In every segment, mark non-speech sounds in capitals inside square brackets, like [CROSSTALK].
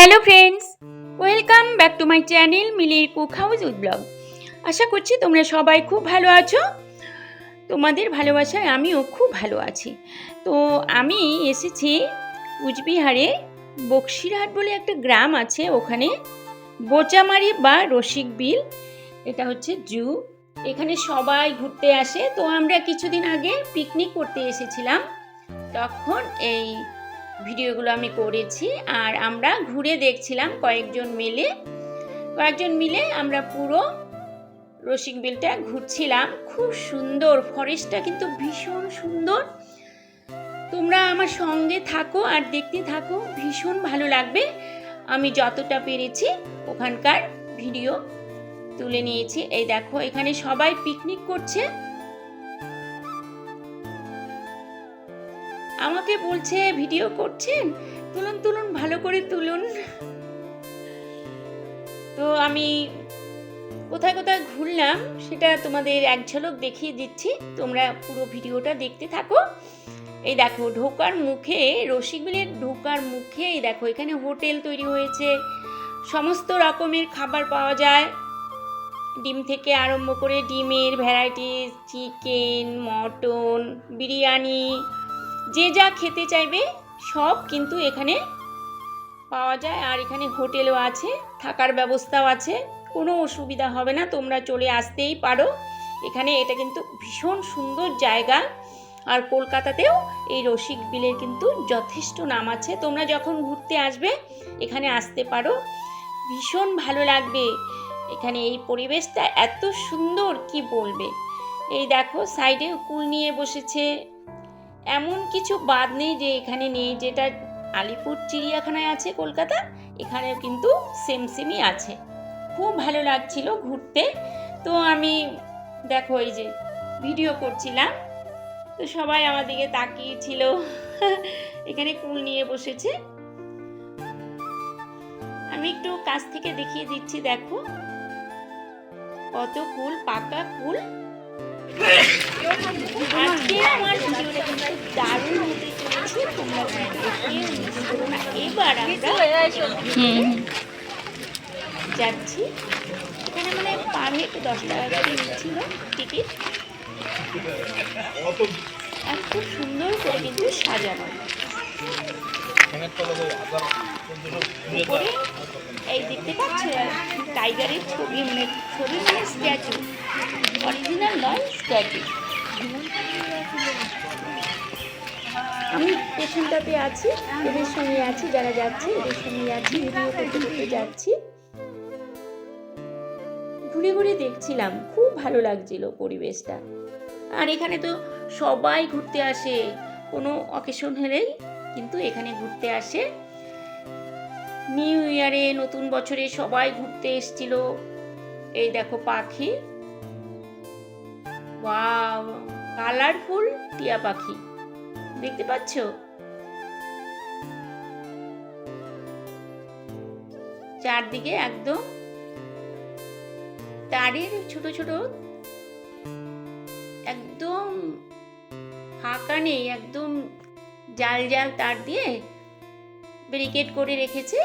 Hello friends welcome back to my channel মিলির cook house with blog আশা করছি তোমরা সবাই খুব ভালো আছো। তোমাদের ভালোবাসায় আমিও খুব ভালো আছি। তো আমি এসেছি কুচবিহারে বক্সিরহাট বলে একটা গ্রাম আছে, ওখানে বোচামারি বা রসিক বিল এটা হচ্ছে জু। এখানে সবাই ঘুরতে আসে। তো আমরা কিছুদিন আগে পিকনিক করতে এসেছিলাম। তখন এই ভিডিওগুলো আমি করেছি আর আমরা ঘুরে দেখছিলাম কয়েকজন মিলে। কয়েকজন মিলে আমরা পুরো রসিক বিলটা ঘুরছিলাম। খুব সুন্দর ফরেস্টটা কিন্তু ভীষণ সুন্দর। তোমরা আমার সঙ্গে থাকো আর দেখতে থাকো, ভীষণ ভালো লাগবে। আমি যতটা পেরেছি ওখানকার ভিডিও তুলে নিয়েছি। এই দেখো, এখানে সবাই পিকনিক করছে। আমাকে বলছে ভিডিও করছেন? তুলুন তুলুন, ভালো করে তুলুন। তো আমি কোথায় কোথায় ঘুরলাম সেটা তোমাদের এক ঝলক দেখিয়ে দিচ্ছি। তোমরা পুরো ভিডিওটা দেখতে থাকো। এই দেখো, ঢোকার মুখে রসিকবিলের ঢোকার মুখে, এই দেখো, এখানে হোটেল তৈরি হয়েছে। সমস্ত রকমের খাবার পাওয়া যায়। ডিম থেকে আরম্ভ করে ডিমের ভ্যারাইটিস, চিকেন, মটন, বিরিয়ানি যে যা খেতে চাইবে, সব কিন্তু এখানে পাওয়া যায়। আর এখানে হোটেলও আছে, থাকার ব্যবস্থাও আছে। কোনো অসুবিধা হবে না, তোমরা চলে আসতেই পারো। এখানে এটা কিন্তু ভীষণ সুন্দর জায়গা। আর কলকাতাতেও এই রসিক বিলের কিন্তু যথেষ্ট নাম আছে। তোমরা যখন ঘুরতে আসবে, এখানে আসতে পারো। ভীষণ ভালো লাগবে। এখানে এই পরিবেশটা এত সুন্দর, কি বলবে? এই দেখো, সাইডে কুল নিয়ে বসেছে। এমন কিছু বাদ নেই যে এখানে নেই, যেটা আলিপুর চিড়িয়াখানায় আছে কলকাতা, এখানেও কিন্তু সেম সেমই আছে। খুব ভালো লাগছিল ঘুরতে। তো আমি দেখো এই যে ভিডিও করছিলাম। তো সবাই আমার দিকে তাকিয়েছিল। [LAUGHS] এখানে কুল নিয়ে বসেছে। আমি একটু কাছ থেকে দেখিয়ে দিচ্ছি, দেখো। কত কুল, পাকা কুল। এবার যাচ্ছি। এখানে মানে পার হেড দশ টাকা করে নিচ্ছিল টিকিট। আর খুব সুন্দর করে কিন্তু সাজানো। এই দেখতে পাচ্ছ টাইগারের ছবি মানে ছবি মানে স্ট্যাচু অরিজিনাল নয় স্ট্যাচু আমি পেছনটাতে আছি, এদের সঙ্গে আছি, যারা যাচ্ছে, এদের সঙ্গে আছি ভিডিও করতে করতে যাচ্ছি। ঘুরে ঘুরে দেখছিলাম, খুব ভালো লাগছিল পরিবেশটা। আর এখানে তো সবাই ঘুরতে আসে, কোনো অকেশন হলেই কিন্তু এখানে ঘুরতে আসে। নিউ ইয়ারে নতুন বছরে সবাই ঘুরতে এসছিল। এই দেখো পাখি। ওয়াও কালারফুল টিয়া পাখি। দেখতে পাচ্ছ? চারদিকে একদম তারের ছোট ছোট একদম ফাঁকা নেই, একদম জাল জাল তার দিয়ে ব্যারিকেড করে রেখেছে।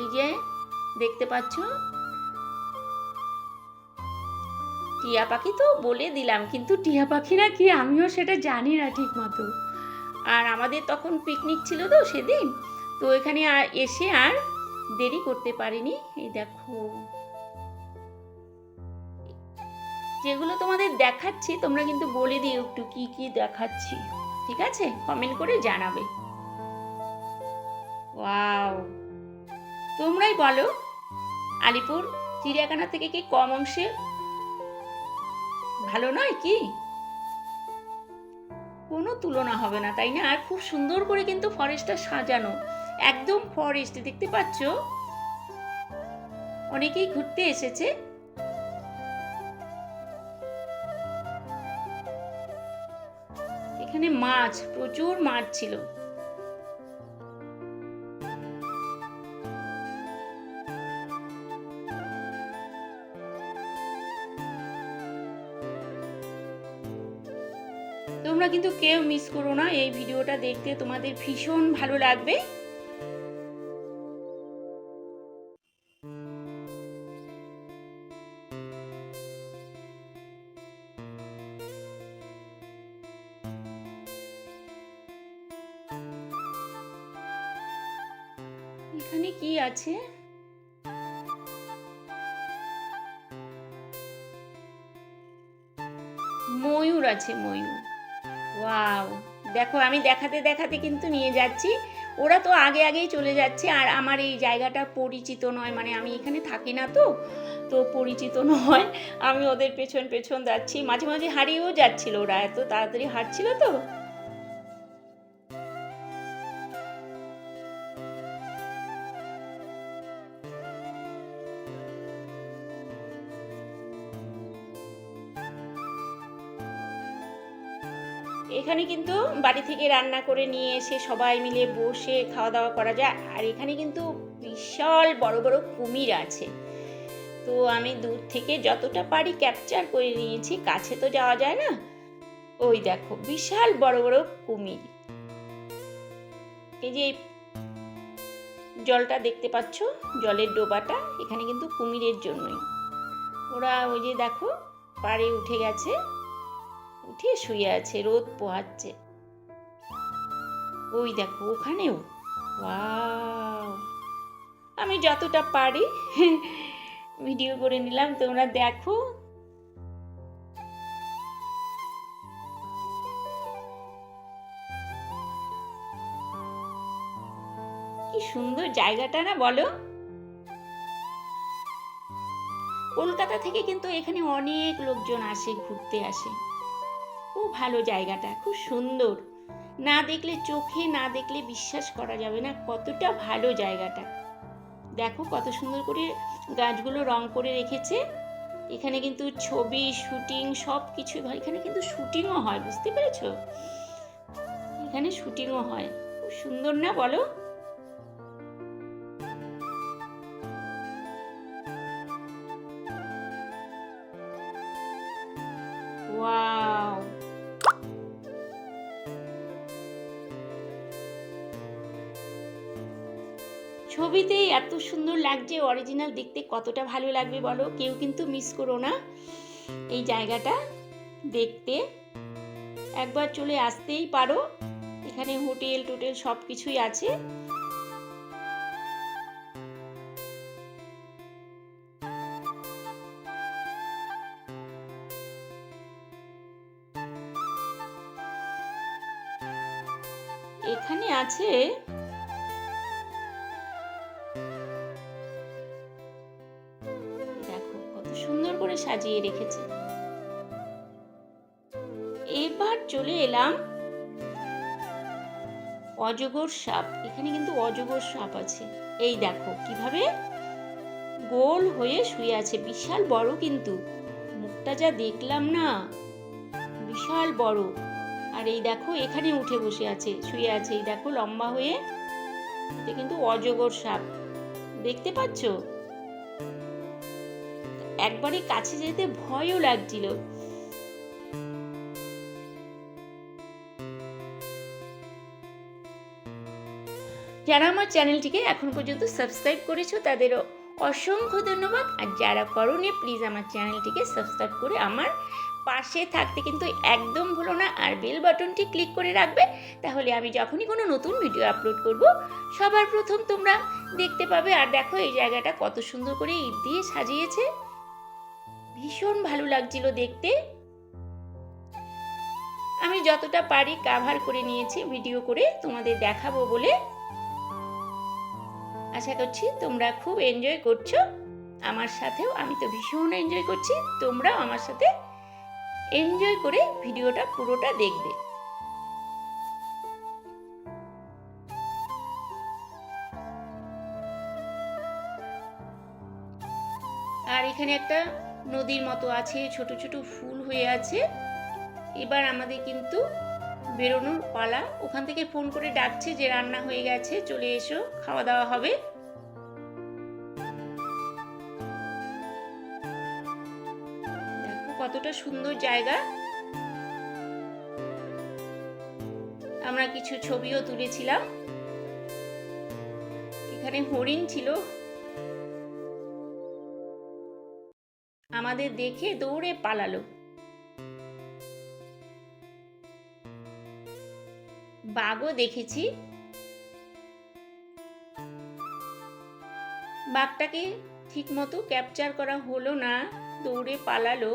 এই যে দেখতে পাচ্ছ? টিয়া পাখি তো বলে দিলাম, কিন্তু টিয়া পাখি না কি? আমিও সেটা জানি না ঠিক মতো আর আমাদের তখন পিকনিক ছিল তো সেদিন, তো এখানে আর এসে আর দেরি করতে পারিনি। এই দেখো। যেগুলো তোমাদের দেখাচ্ছি, তোমরা কিন্তু বলে দিও একটু কি কি দেখাচ্ছি। ঠিক আছে? কমেন্ট করে জানাবে। ওয়াও তোমরাই বলো, আলিপুর, চিড়িয়াখানা থেকে কি কম অংশে ভালো নয় কি? কোনো তুলনা হবে না, তাই না? আর খুব সুন্দর করে কিন্তু ফরেস্টটা সাজানো। একদম ফরেস্ট, দেখতে পাচ্ছ? অনেকেই ঘুরতে এসেছে। এখানে মাছ, প্রচুর মাছ ছিল। তোমরা কিন্তু কেউ মিস করো না, এই ভিডিওটা দেখতে তোমাদের ভীষণ ভালো লাগবে। এখানে কি আছে? ময়ূর আছে, ময়ূর। ওয়াও দেখো, আমি দেখাতে দেখাতে কিন্তু নিয়ে যাচ্ছি। ওরা তো আগে আগেই চলে যাচ্ছে, আর আমার এই জায়গাটা পরিচিত নয়। মানে আমি এখানে থাকি না তো তো পরিচিত নয়। আমি ওদের পেছন পেছন যাচ্ছি। মাঝে মাঝে হারিয়েও যাচ্ছিল ওরা, এত তাড়াতাড়ি হাঁটছিল তো। এখানে কিন্তু বাড়ি থেকে রান্না করে নিয়ে এসে সবাই মিলে বসে খাওয়া দাওয়া করা যায়। আর এখানে কিন্তু বিশাল বড় বড় কুমির আছে। তো আমি দূর থেকে যতটা পারি ক্যাপচার করে নিয়েছি, কাছে তো যাওয়া যায় না। ওই দেখো, বিশাল বড় বড় কুমির। এই যে জলটা দেখতে পাচ্ছ, জলের ডোবাটা এখানে কিন্তু কুমিরের জন্যই। ওরা ওই যে দেখো, পাড়ে উঠে গেছে। উঠে শুয়ে আছে, রোদ পোহাচ্ছে। ওই দেখো, ওখানেও। আমি যতটা পারি [LAUGHS] ভিডিও করে নিলাম, তোমরা দেখো। কি সুন্দর জায়গাটা না, বলো? কলকাতা থেকে কিন্তু এখানে অনেক লোকজন আসে, ঘুরতে আসে। ভালো জায়গাটা, খুব সুন্দর। না দেখলে চোখে, না দেখলে বিশ্বাস করা যাবে না কতটা ভালো জায়গাটা। দেখো কত সুন্দর করে গাছগুলো রং করে রেখেছে। এখানে কিন্তু ছবি, শুটিং সব কিছু এখানে কিন্তু শুটিংও হয়, বুঝতে পেরেছ? এখানে শুটিংও হয়। খুব সুন্দর না বলো? ছবিতেই এত সুন্দর লাগছে অরিজিনাল দেখতে কতটা ভালো লাগবে বলো? কেউ কিন্তু মিস করো না এই জায়গাটা দেখতে। একবার চলে আসতেই পারো, এখানে হোটেল টোটেল সব কিছুই আছে। এখানে আছে সাজিয়ে রেখেছে। এবার চলে এলাম অজগর সাপ। এখানে কিন্তু অজগর সাপ আছে। এই দেখো, কীভাবে গোল হয়ে শুয়ে আছে। বিশাল বড় কিন্তু। মুখটা যা দেখলাম না, বিশাল বড়। আর এই দেখো, এখানে উঠে বসে আছে, শুয়ে আছে। এই দেখো, লম্বা হয়ে এটা কিন্তু অজগর সাপ। দেখতে পাচ্ছ? একবারে কাছে যেতে ভয়ও লাগছিল। যারা আমার চ্যানেলটিকে এখন পর্যন্ত সাবস্ক্রাইব করেছ, তাদেরও অসংখ্য ধন্যবাদ। আর যারা করনি প্লিজ আমার চ্যানেলটিকে সাবস্ক্রাইব করে আমার পাশে থাকতে কিন্তু একদম ভুলো না। আর বেল বাটনটি ক্লিক করে রাখবে, তাহলে আমি যখনই কোনো নতুন ভিডিও আপলোড করব, সবার প্রথম তোমরা দেখতে পাবে। আর দেখো, এই জায়গাটা কত সুন্দর করে ইট দিয়ে সাজিয়েছে। ভীষণ ভালো লাগছিল দেখতে। আমি যতটা পারি কাভার করে নিয়েছি ভিডিও করে তোমাদের দেখাবো বলে। আশা করছি তোমরা খুব এনজয় করছ। আমার সাথেও আমি তো ভীষণ এনজয় করছি, তোমরাও আমার সাথে এনজয় করে ভিডিওটা পুরোটা দেখবে। আর এখানে একটা নদীর মতো আছে, ছোট ছোট ফুল হয়ে আছে। এবার আমাদের কিন্তু বেরোনোর পালা। ওখান থেকে ফোন করে ডাকছে যে রান্না হয়ে গেছে, চলে এসো, খাওয়া দাওয়া হবে। কতটা সুন্দর জায়গা। আমরা কিছু ছবিও তুলেছিলাম। এখানে হরিণ ছিল। আমাদের দেখে দৌড়ে পালালো। বাঘও দেখেছি। বাঘটাকে ঠিক মতো ক্যাপচার করা হলো না, দৌড়ে পালালো।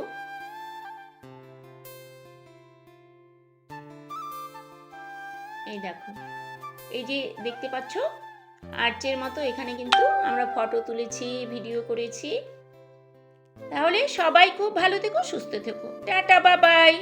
এই দেখো, এই যে দেখতে পাচ্ছ? আর্চের মতো এখানে কিন্তু আমরা ফটো তুলেছি, ভিডিও করেছি। তাহলে সবাই খুব ভালো থেকো সুস্থ থেকো। টাটা বাবাই।